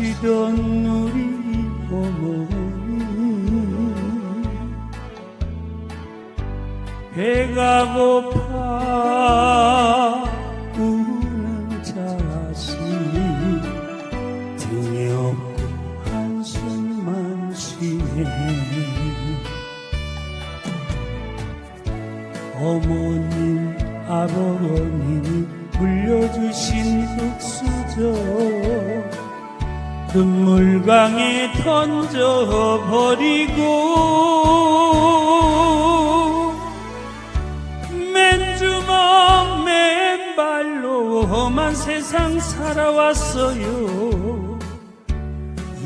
배우시던 우리 어머니 배가 고파 우는 자식. 등에 업고 한숨만 쉬네. 어머님 아버님이 물려주신 흙수저 눈물강에 던져버리고 맨주먹 맨발로 험한 세상 살아왔어요.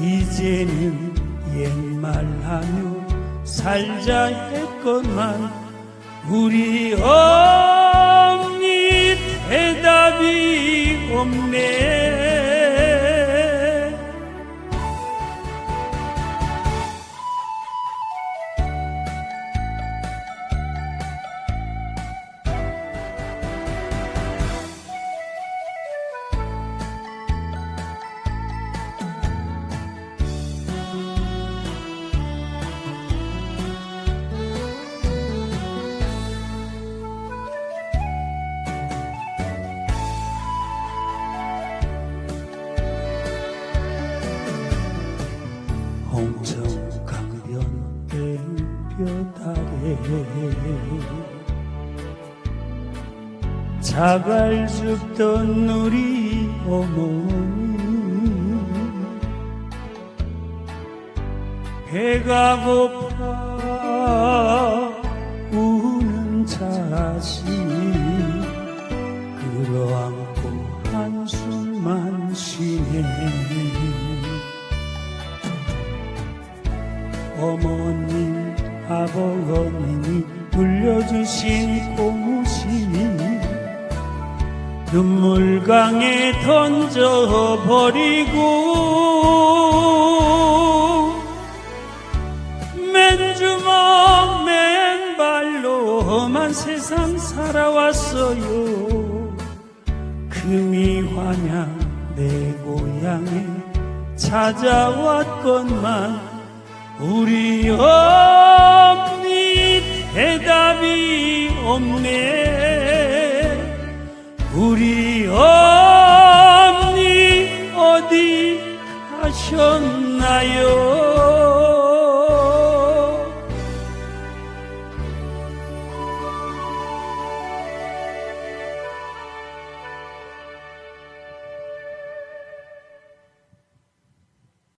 이제는 옛말하며 살자 했건만 우리 엄니 대답이 없네 자갈 줍던 우리 어머니. 배가 고파 우는 자식. 끌어안고 한숨만 쉬네. 어머님 아버님이 물려주신 고무신 눈물강에 던져버리고 맨주먹 맨발로 험한 세상 살아왔어요. 금이 환양 내 고향에 찾아왔건만 우리 엄니 대답이 없네 na yo